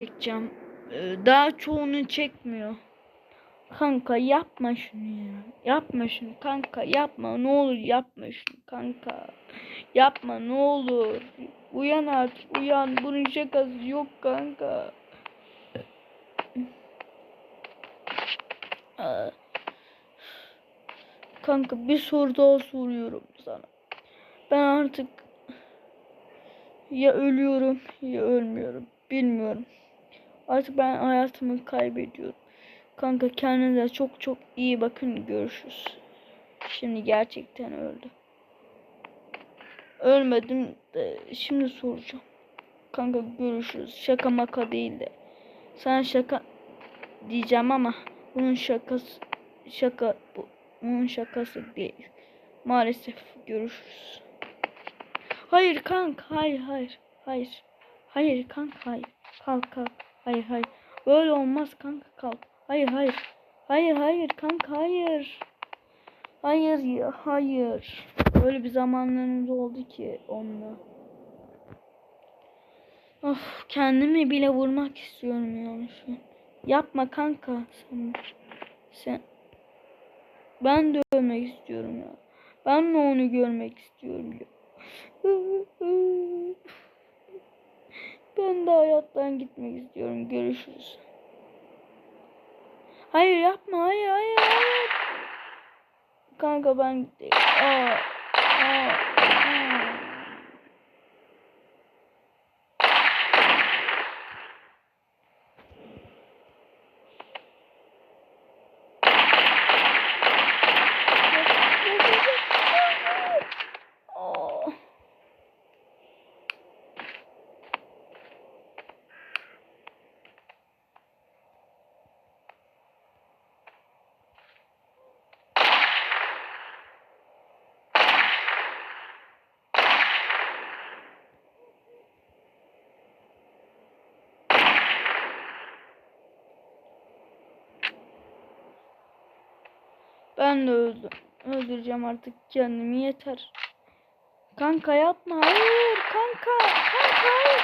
çekeceğim. Ee, Daha çoğunu çekmiyor. Kanka yapma şunu ya. Yapma şunu kanka yapma ne olur yapma şunu kanka. Yapma ne olur. Uyan artık uyan. Bunun şakası yok kanka. Aa. Kanka bir soru daha soruyorum sana. Ben artık ya ölüyorum ya ölmüyorum. Bilmiyorum. Artık ben hayatımı kaybediyorum. Kanka kendinize çok çok iyi bakın. Görüşürüz. Şimdi gerçekten öldü. Ölmedim de şimdi soracağım. Kanka görüşürüz. Şaka maka değil de. Sana şaka diyeceğim ama bunun şakası şaka bu. Bunun şakası değil. Maalesef görüşürüz. Hayır kanka hayır hayır hayır. Hayır kanka hayır. Kalk kalk. Hayır hayır. Böyle olmaz kanka kalk. Hayır hayır. Hayır hayır kanka hayır. Hayır ya hayır. Öyle bir zamanlarımız oldu ki onunla. Of kendimi bile vurmak istiyorum yani şu. Yapma kanka sen. Sen. Ben de istiyorum ya. Ben de onu görmek istiyorum ya. Ben de hayattan gitmek istiyorum. Görüşürüz. Hayır yapma. Hayır hayır hayır. Kanka ben Aa, aa, aa. Ben de öldüm. Öldüreceğim artık kendimi yeter. Kanka yapma. Hayır kanka. Kanka hayır.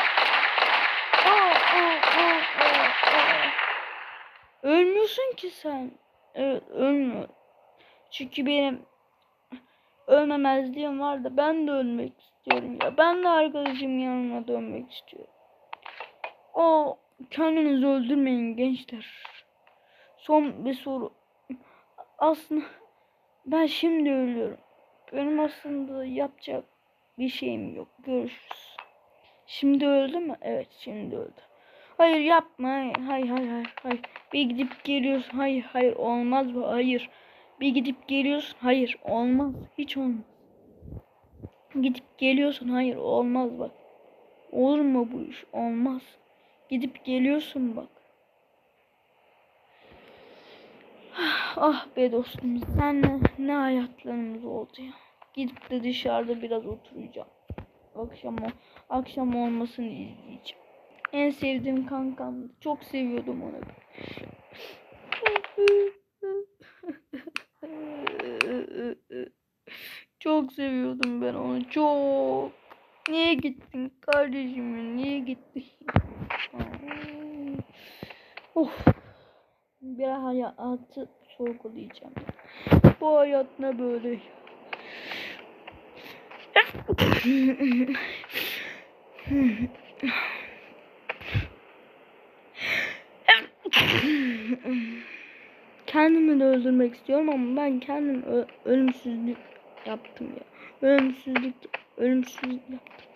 Aa, aa, aa, aa, aa. Ölmüyorsun ki sen. Evet ölmüyor. Çünkü benim ölmemezliğim var da ben de ölmek istiyorum ya. Ben de arkadaşım yanına dönmek istiyorum. O kendinizi öldürmeyin gençler. Son bir soru. Aslında ben şimdi ölüyorum. Benim aslında yapacak bir şeyim yok. Görüşürüz. Şimdi öldü mü? Evet şimdi öldü. Hayır yapma. Hayır hayır hayır hayır. Bir gidip geliyorsun. Hayır hayır olmaz bu. Hayır. Bir gidip geliyorsun. Hayır olmaz. Hiç olmaz. Gidip geliyorsun. Hayır olmaz bak. Olur mu bu iş? Olmaz. Gidip geliyorsun bak. Ah be dostum senle ne hayatlarımız oldu ya. Gidip de dışarıda biraz oturacağım. Akşam akşam olmasını izleyeceğim. En sevdiğim kankam. Çok seviyordum onu. Çok seviyordum ben onu. Çok. Niye gittin kardeşim? Niye gittin? of. Bir hayatı sorgulayacağım. Bu hayat ne böyle? Kendimi de öldürmek istiyorum ama ben kendim ölümsüzlük yaptım ya. Ölümsüzlük, ölümsüzlük yaptım.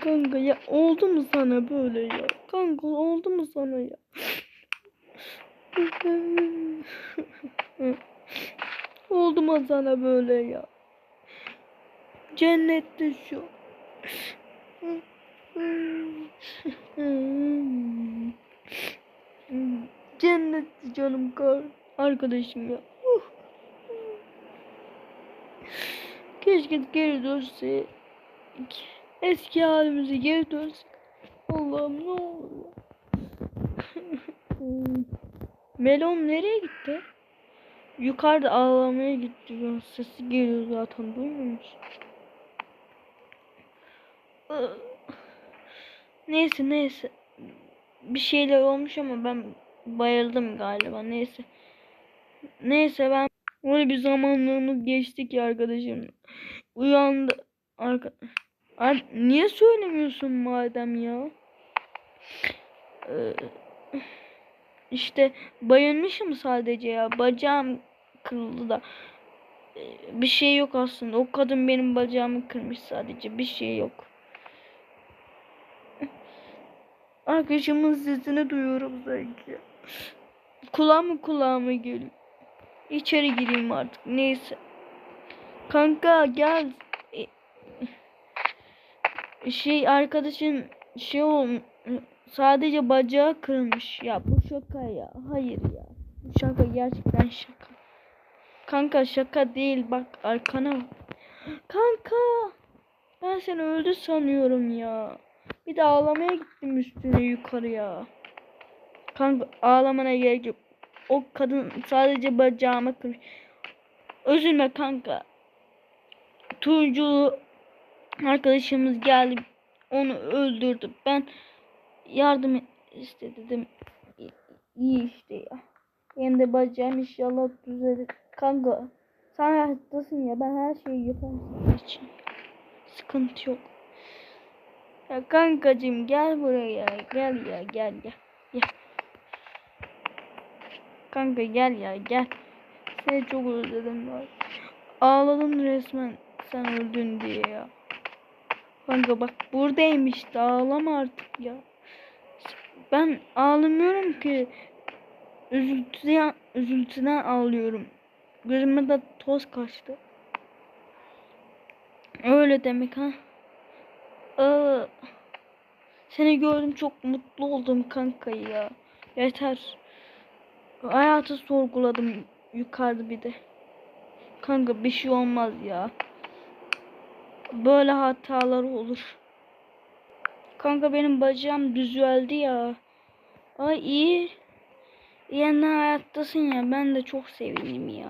Kanka ya oldu mu sana böyle ya? Kanka oldu mu sana ya? oldu mu sana böyle ya? Cennette şu. Cennette canım kar arkadaşım ya. Keşke geri dönse. Eski halimize geri dönsek. Allah'ım ne olur. Melon nereye gitti? Yukarıda ağlamaya gitti. Ya. Sesi geliyor zaten duymuyor musun? Neyse neyse. Bir şeyler olmuş ama ben bayıldım galiba. Neyse. Neyse ben öyle bir zamanlarımız geçti ki arkadaşım. Uyandı. Arka... Ar- Niye söylemiyorsun madem ya? Ee, işte bayılmışım sadece ya. Bacağım kırıldı da. Ee, Bir şey yok aslında. O kadın benim bacağımı kırmış sadece. Bir şey yok. Arkadaşımın sesini duyuyorum sanki. Kulağıma kulağıma geliyor. İçeri gireyim artık. Neyse. Kanka gel. E, Şey arkadaşın şey olmuş. Sadece bacağı kırılmış. Ya bu şaka ya. Hayır ya. Bu şaka gerçekten şaka. Kanka şaka değil. Bak arkana. Kanka. Ben seni öldü sanıyorum ya. Bir de ağlamaya gittim üstüne yukarıya. Kanka ağlamana gerek yok. O kadın sadece bacağımı kırmış. Üzülme kanka. Turuncu arkadaşımız geldi. Onu öldürdü. Ben yardım istedim. İ- İyi işte ya. Benim de bacağım inşallah düzelir. Kanka sen hastasın ya. Ben her şeyi yaparım senin için. Sıkıntı yok. Ya kankacığım gel buraya. Gel ya gel gel. Gel. Kanka gel ya gel. Seni çok özledim ben. Ağladım resmen sen öldün diye ya. Kanka bak buradaymış da ağlama artık ya. Ben ağlamıyorum ki. Üzüntüden, üzüntüden ağlıyorum. Gözüme de toz kaçtı. Öyle demek ha. Aa, seni gördüm çok mutlu oldum kanka ya. Yeter. Hayatı sorguladım yukarıda bir de. Kanka bir şey olmaz ya. Böyle hatalar olur. Kanka benim bacağım düzeldi ya. Ay iyi. Yeniden hayattasın ya. Ben de çok sevindim ya.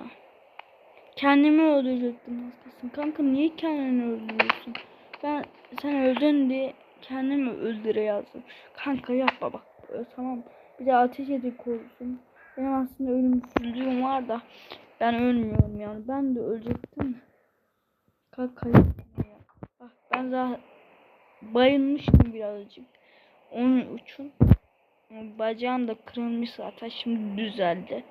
Kendimi öldürecektim hastasın. Kanka niye kendini öldürüyorsun? Ben sen öldün diye kendimi öldüre yazdım. Kanka yapma bak. Tamam. Bir de ateş edip korusun. Benim aslında ölümsüzlüğüm var da ben ölmüyorum yani. Ben de ölecektim. Yapma ya. Bak ben zaten bayılmıştım birazcık. Onun için bacağım da kırılmış zaten şimdi düzeldi.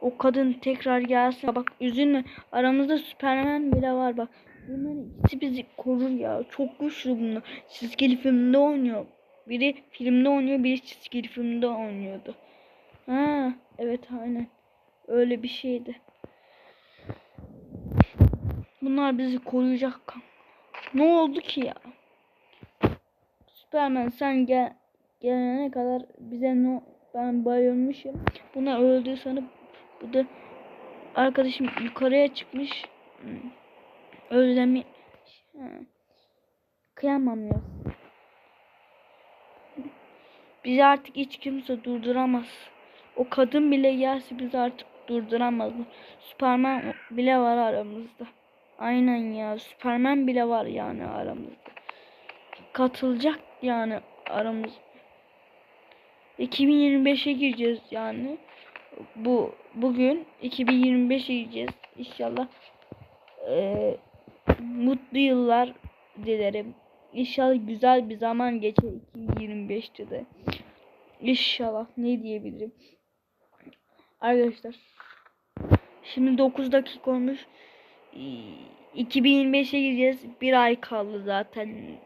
O kadın tekrar gelsin. Bak üzülme. Aramızda Superman bile var bak. Bunların ikisi bizi korur ya. Çok güçlü bunlar. Çizgili filmde oynuyor. Biri filmde oynuyor, biri çizgili filmde oynuyordu. Ha, evet aynen. Öyle bir şeydi. Bunlar bizi koruyacak. Ne oldu ki ya? Superman sen gel gelene kadar bize ne ben bayılmışım. Buna öldü sanıp bu da arkadaşım yukarıya çıkmış. Özlemi kıyamam ya. Bizi artık hiç kimse durduramaz. O kadın bile gelse bizi artık durduramaz. Superman bile var aramızda. Aynen ya. Superman bile var yani aramızda. Katılacak yani aramız. 2025'e gireceğiz yani. Bu bugün 2025'e gireceğiz inşallah. Ee, mutlu yıllar dilerim. İnşallah güzel bir zaman geçer 2025'te de. İnşallah ne diyebilirim. Arkadaşlar. Şimdi 9 dakika olmuş. Ee, 2025'e gireceğiz. Bir ay kaldı zaten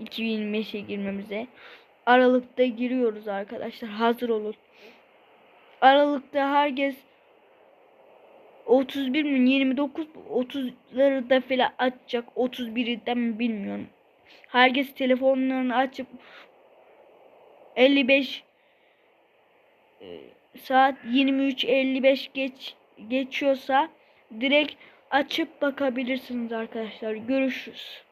2025'e girmemize. Aralıkta giriyoruz arkadaşlar. Hazır olun. Aralıkta herkes 31 mi 29 30'ları da filan açacak. 31'den mi bilmiyorum. Herkes telefonlarını açıp 55 e, saat 23.55 geç geçiyorsa direkt açıp bakabilirsiniz arkadaşlar. Görüşürüz.